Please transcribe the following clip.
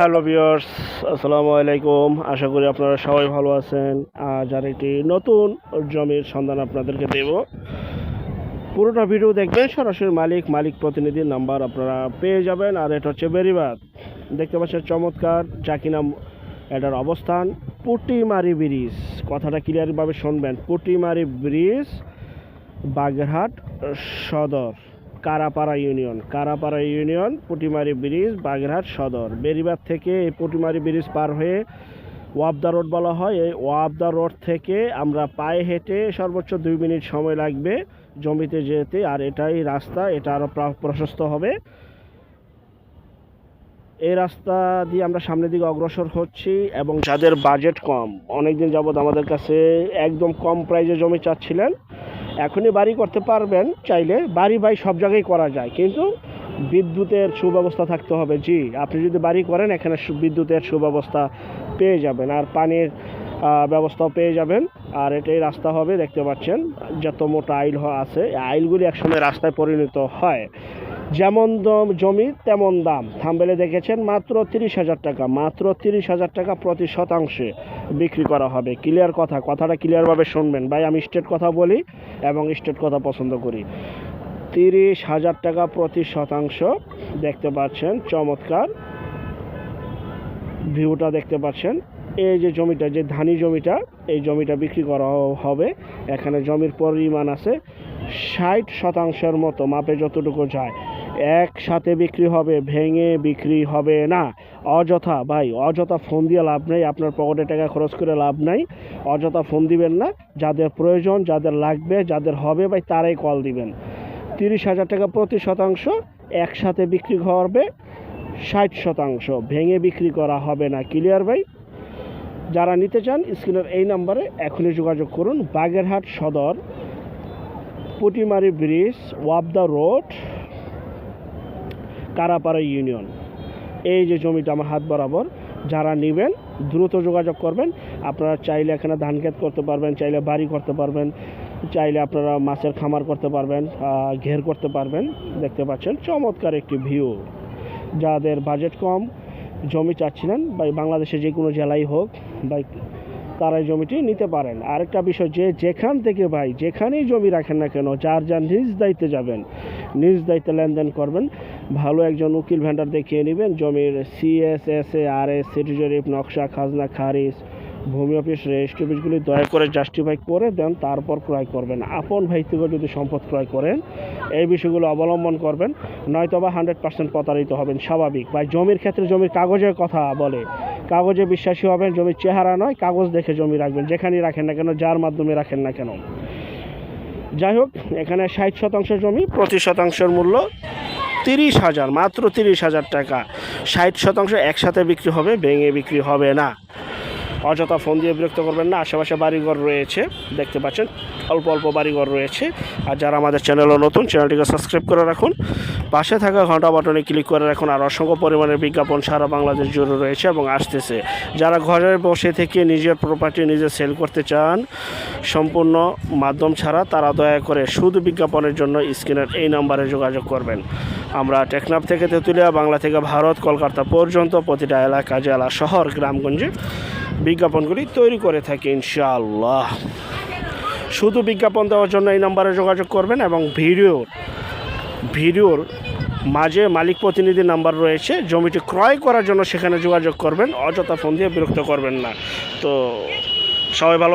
Hello viewers, আসসালামু আলাইকুম। আশা করি আপনারা সবাই ভালো আছেন। আজ আর একটি নতুন জমির সন্ধান আপনাদেরকে দেব। পুরোটা ভিডিও দেখবেন, সরাসরি মালিক মালিক প্রতিনিধির নাম্বার আপনারা পেয়ে যাবেন। আর এটা হচ্ছে বেরিবাদ দেখতে পাচ্ছেন চমৎকার যা কিনা এটার অবস্থান, পুটিমারি ব্রিজ। কথাটা ক্লিয়ারভাবে শুনবেন, Putimari bridge, Bagerhat Sadar. Karapara union. Karapara union, Putimari bridge, Bagerhat Sadar. Beribadh থেকে এই পুটিমারি ব্রিজ পার হয়ে ওয়াবদা রোড বলা হয়। এই ওয়াবদা রোড থেকে আমরা পায়ে হেঁটে সর্বোচ্চ দুই মিনিট সময় লাগবে জমিতে যেতে, আর এটাই রাস্তা, এটা আরও প্রা- প্রশস্ত হবে। এই রাস্তা দিয়ে আমরা সামনের দিকে অগ্রসর হচ্ছি এবং যাদের বাজেট কম, অনেকদিন যাবৎ আমাদের কাছে একদম কম প্রাইজে জমি চাচ্ছিলেন। এখনই বাড়ি করতে পারবেন চাইলে, বাড়ি বাই সব জায়গায় করা যায়। কিন্তু বিদ্যুতের সুব্যবস্থা থাকতে হবে। জি, আপনি যদি বাড়ি করেন, এখানে বিদ্যুতের সুব্যবস্থা পেয়ে যাবেন। আর পানির ব্যবস্থাও পেয়ে যাবেন। আর এটাই রাস্তা হবে, দেখতে পাচ্ছেন, যত মোটা আইল আছে, আইলগুলি একসময় রাস্তায় পরিণত হয়। যেমন দম জমি, তেমন দাম। থাম্বেলে দেখেছেন, মাত্র তিরিশ হাজার টাকা, মাত্র তিরিশ হাজার টাকা প্রতি শতাংশে বিক্রি করা হবে। ক্লিয়ার কথা, কথাটা ক্লিয়ারভাবে শুনবেন। ভাই, আমি স্টেট কথা বলি এবং স্টেট কথা পছন্দ করি। তিরিশ হাজার টাকা প্রতি শতাংশ দেখতে পাচ্ছেন, চমৎকার। ভিউটা দেখতে পাচ্ছেন, এই যে জমিটা, যে ধানি জমিটা, এই জমিটা বিক্রি করা হবে। এখানে জমির পরিমাণ আছে ষাট শতাংশের মতো মাপে যতটুকু যায়, একসাথে বিক্রি হবে, ভেঙে বিক্রি হবে না। অযথা, ভাই, অযথা ফোন দিয়ে লাভ নেই, আপনার পকেটে টাকা খরচ করে লাভ নাই। অযথা ফোন দিবেন না, যাদের প্রয়োজন, যাদের লাগবে, যাদের হবে, ভাই, তারাই কল দিবেন। তিরিশ হাজার টাকা প্রতি শতাংশ একসাথে বিক্রি করবে, ষাট শতাংশ ভেঙে বিক্রি করা হবে না। ক্লিয়ার ভাই? যারা নিতে চান, স্ক্রিনের এই নাম্বারে এখনই যোগাযোগ করুন, বাগেরহাট সদর পুটিমারি ব্রিজ, ওয়াবদা রোড, কারাপাড়া ইউনিয়ন। এই যে জমিটা আমার হাত বরাবর, যারা নেবেন, দ্রুত যোগাযোগ করবেন। আপনারা চাইলে এখানে ধান ক্ষেত করতে পারবেন, চাইলে বাড়ি করতে পারবেন, চাইলে আপনারা মাছের খামার করতে পারবেন ঘের করতে পারবেন। দেখতে পাচ্ছেন, চমৎকার একটি ভিউ। যাদের বাজেট কম, জমি চাচ্ছিলেন, বা বাংলাদেশে যে কোনো জেলায় হোক, বা তারা জমিটি নিতে পারেন। আরেকটা বিষয় যে যেখান থেকে ভাই যেখানেই জমি রাখেন না কেন, যার যার নিজ দায়িত্বে যাবেন, নিজ দায়িত্বে লেনদেন করবেন। ভালো একজন উকিল ভেন্ডার দেখিয়ে নেবেন, জমির CS S A R S city জরিপ নকশা, খাজনা, খারিজ, ভূমি অফিস, রেজিস্ট্রি অফিসগুলি দয়া করে জাস্টিফাই করে দেন, তারপর ক্রয় করবেন। আপন ভাই থেকে যদি সম্পদ ক্রয় করেন, এই বিষয়গুলো অবলম্বন করবেন নয়তো বা হান্ড্রেড পার্সেন্ট প্রতারিত হবেন, স্বাভাবিক। ভাই জমির ক্ষেত্রে জমির কাগজের কথা বলে কাগজে বিশ্বাসী হবেন, জমির চেহারা নয়, কাগজ দেখে জমি রাখবেন, যেখানেই রাখেন না কেন, যার মাধ্যমে রাখেন না কেন। যাই হোক, এখানে ষাট শতাংশ জমি প্রতি শতাংশের মূল্য তিরিশ হাজার, মাত্র তিরিশ হাজার টাকা। ষাট শতাংশ একসাথে বিক্রি হবে, ভেঙে বিক্রি হবে না। অযথা ফোন দিয়ে বিরক্ত করবেন না। আশেপাশে বাড়িঘর রয়েছে, দেখতে পাচ্ছেন। অল্প অল্প বাড়িঘর রয়েছে। আর যারা আমাদের চ্যানেলও নতুন, চ্যানেলটিকে সাবস্ক্রাইব করে রাখুন। পাশে থাকা ঘণ্টা বাটনে ক্লিক করে রাখুন। আর অসংখ্য পরিমাণের বিজ্ঞাপন সারা বাংলাদেশ জুড়ে রয়েছে এবং আসতেছে। যারা ঘরে বসে থেকে নিজের প্রপার্টি নিজে সেল করতে চান, সম্পূর্ণ মাধ্যম ছাড়া, তারা দয়া করে শুধু বিজ্ঞাপনের জন্য স্ক্রিনের এই নম্বরে যোগাযোগ করবেন। আমরা টেকনাফ থেকে তেঁতুলিয়া, বাংলা থেকে ভারত, কলকাতা পর্যন্ত প্রতিটা এলাকা, জেলা, শহর, গ্রামগঞ্জে বিজ্ঞাপনগুলি তৈরি করে থাকি, ইনশাআল্লাহ। শুধু বিজ্ঞাপন দেওয়ার জন্য এই নাম্বারে যোগাযোগ করবেন এবং ভিডিওর ভিডিওর মাঝে মালিক প্রতিনিধি নাম্বার রয়েছে। জমিটি ক্রয় করার জন্য সেখানে যোগাযোগ করবেন, অযথা ফোন দিয়ে বিরক্ত করবেন না। তো সবাই ভালো